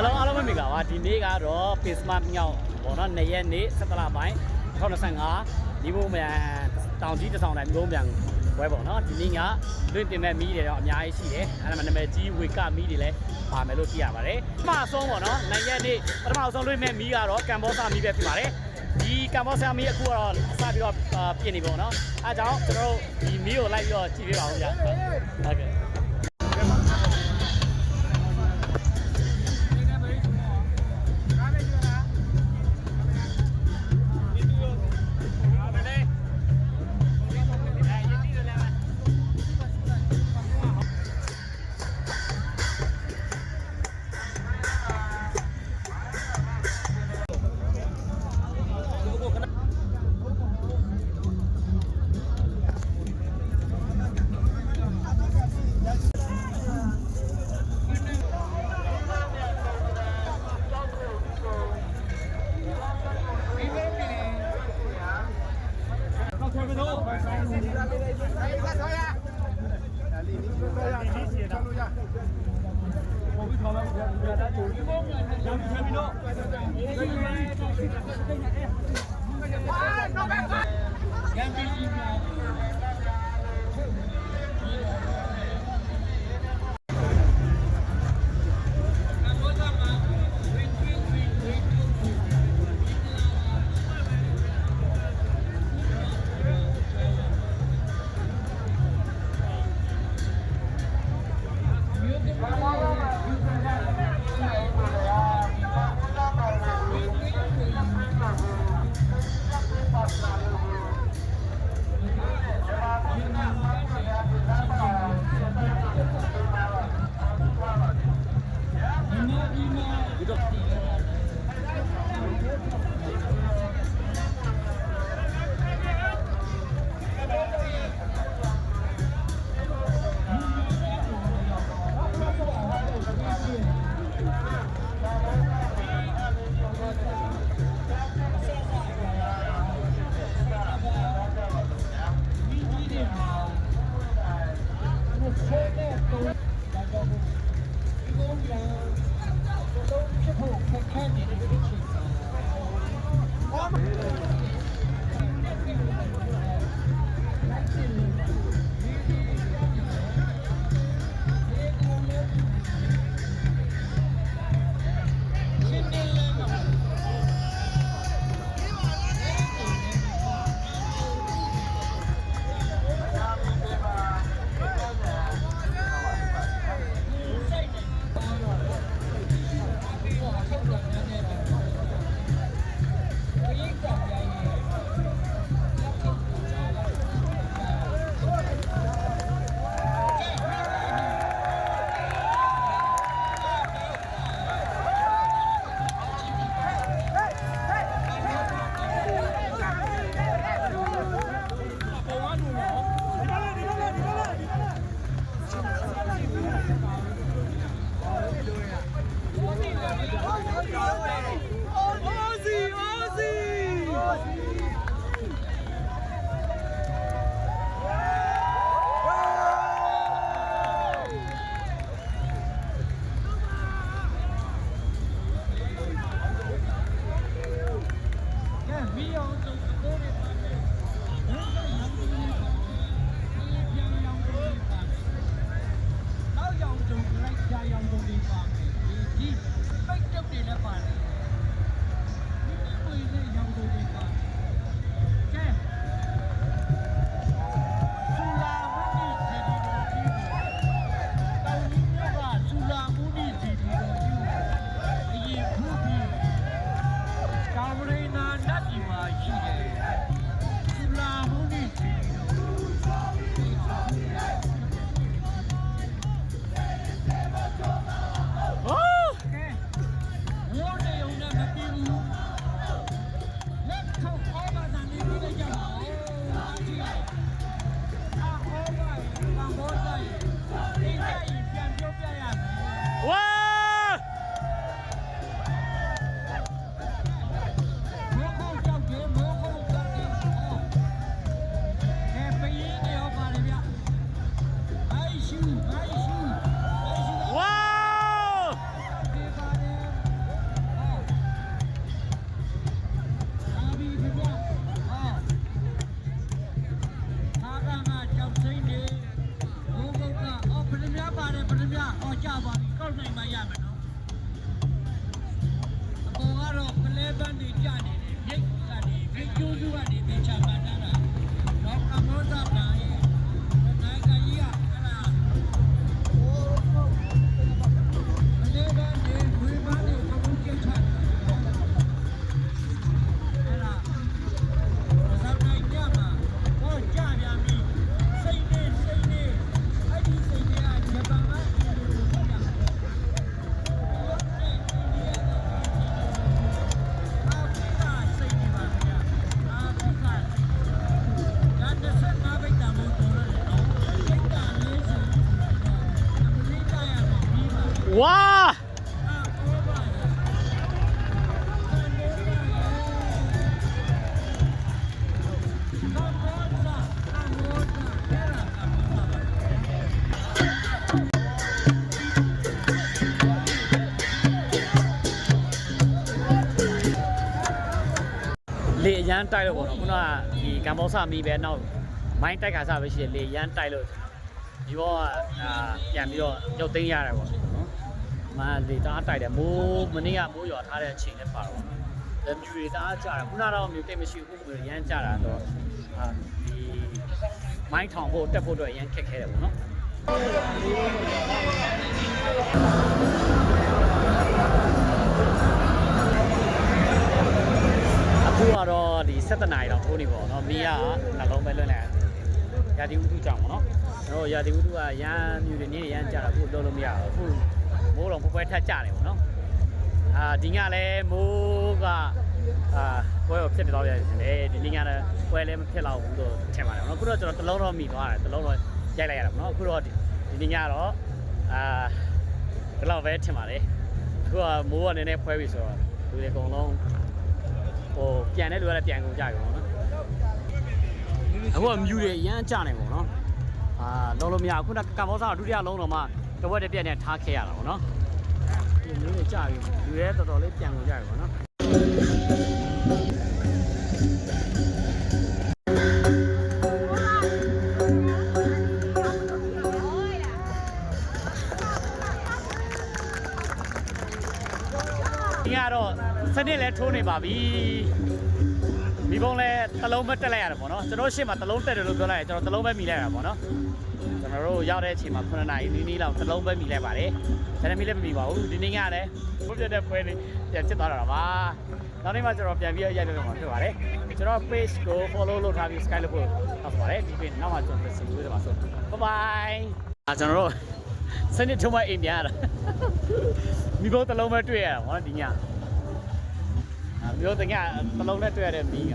Hello အားလုံးပဲမင်္ဂလာပါဒီနေ့ကတော့ Pismart မြောက်ဘောနော်2ရက်နေ့17လပိုင်း2025ဒီဘုံမြန်တောင်ကြီးတစ်ဆောင်တိုင်းဘုံမြန်ဝဲပေါ့နော်ဒီနေ့ကလွင့်တင်မဲ့မီးတွေတော့အများကြီးရှိတယ်အဲ့ဒါမှနာမည်ကြီးဝေကမီးတွေလည်းပါမယ်လို့သိရပါတယ်ပထမဆုံးပေါ့နော်2ရက်နေ့ပထမဆုံးလွင့်မဲ့မီးကတော့ကမ်ဘောဆာမီးပဲဖြစ်ပါတယ်ဒီကမ်ဘောဆာမီးအခုကတော့စပြီးတော့ပြင်နေပေါ့နော်အဲဒါကြောင့်ကျွန်တော်တို့ဒီမီးကိုလိုက်ပြီးတော့ကြည့်ပေးပါဦးဗျဟုတ်ကဲ့က Aussie! Aussie! Aussie! ပါပြီကောက်နိုင်မှရမယ်နော်အပေါ်ကတော့ပလဲပန်းတွေကြနေတယ်ရိတ်ကနေရိတ်ကျိုးစုကနေတေချာမှန်းတာတော့ကမောဇာ ပြီးပါဝါအာအောပါလေဆန်နေပါလေကောဘောဇာအမောတာအဲ့ဒါကဘာပါလဲလေအရန်တိုက်လို့ပေါ့နော်ခုနကဒီကမ္ဘောဆာမီပဲနောက်မိုင်းတိုက်ခါစားပဲရှိတယ်လေအရန်တိုက်လို့ဒီဘောကအာပြန်ပြီးတော့ရုပ်သိမ်းရတယ်ပေါ့နော် မလေတအားတိုက်တယ်မိုးမနေ့ကမိုးရွာထားတဲ့အချိန်နဲ့ပါတော့ဒါမြူတွေတအားကြတာခုနတော့မြူတိတ်မရှိဘူးကိုရမ်းကြတာတော့အာဒီမိုင်းထောင်ဖို့တက်ဖို့တော့ရမ်းခက်ခဲတယ်ပေါ့နော်အခုကတော့ဒီ7နာရီတော့ထိုးနေပေါ့နော်မီးကနှလုံးပဲလွှင့်လိုက်ရာသီဥတုကြောင့်ပေါ့နော်ကျွန်တော်ရာသီဥတုကရမ်းမြူတွေနေရမ်းကြတာအခုလုံးလို့မရဘူးအခု မိုးတော့ပွဲပွဲထက်ကြတယ်ပေါ့နော်အာဒီညလည်းမိုးကအာပွဲတော့ဖြစ်နေတော့ရတယ်ဒီနေ့ညလည်းပွဲလည်းမဖြစ်တော့ဘူးလို့ထင်ပါတယ်ပေါ့နော်အခုတော့ကျွန်တော်တလုံးတော့မိသွားတယ်တလုံးတော့ရိုက်လိုက်ရတာပေါ့နော်အခုတော့ဒီဒီညတော့အာဒီလောက်ပဲထင်ပါတယ်အခုကမိုးကနည်းနည်းဖွဲပြီဆိုတော့လူတွေအကုန်လုံးဟိုပြန်တဲ့လူကလည်းပြန်ကုန်ကြပြီပေါ့နော်အခုကမြူတွေရမ်းကြနေပေါ့နော်အာလုံးလို့မရအခုကကမ္ဘောဇာဒုတိယလုံးတော့မှ တဝက်တစ်ပြက်နဲ့ထားခဲ့ရတာပေါ့နော်ဒီမြူတွေကြပြီလူတွေတော်တော်လေးပြန်ကုန်ကြပြီပေါ့နော်ဒီကတော့စနစ်လဲထိုးနေပါပြီမိဘုံလဲတလုံးပဲတက်လိုက်ရတယ်ပေါ့နော်ကျွန်တော်ရှေ့မှာတလုံးတက်တယ်လို့ပြောလိုက်ရင်ကျွန်တော်တလုံးပဲမိလိုက်ရတာပေါ့နော် ကျွန်တော်တို့ရောက်တဲ့အချိန်မှာ9နာရီနီးနီးလောက်တလုံးပဲမိလိုက်ပါတယ်ဒါနဲ့မိလည်းမမိပါဘူးဒီနေ့ကလည်းဘုပြတဲ့ပွဲလေးပြန်ချစ်သွားတာပါနောက်နေ့မှကျွန်တော်ပြန်ပြီးရိုက်လို့မှာဖြစ်ပါတယ်ကျွန်တော် page ကို follow လုပ်ထားပြီး sky လို့ပို့ထားပါတယ်ဒီပြင်နောက်မှကျွန်တော်ပြန်စီလို့ရပါဆို bye bye အာကျွန်တော်တို့စနစ်ထုံးမအိမ်ပြန်ရတာမိဘတလုံးပဲတွေ့ရတာပေါ့နော်ဒီညအာမျိုးတကယ်တလုံးနဲ့တွေ့ရတဲ့မီးက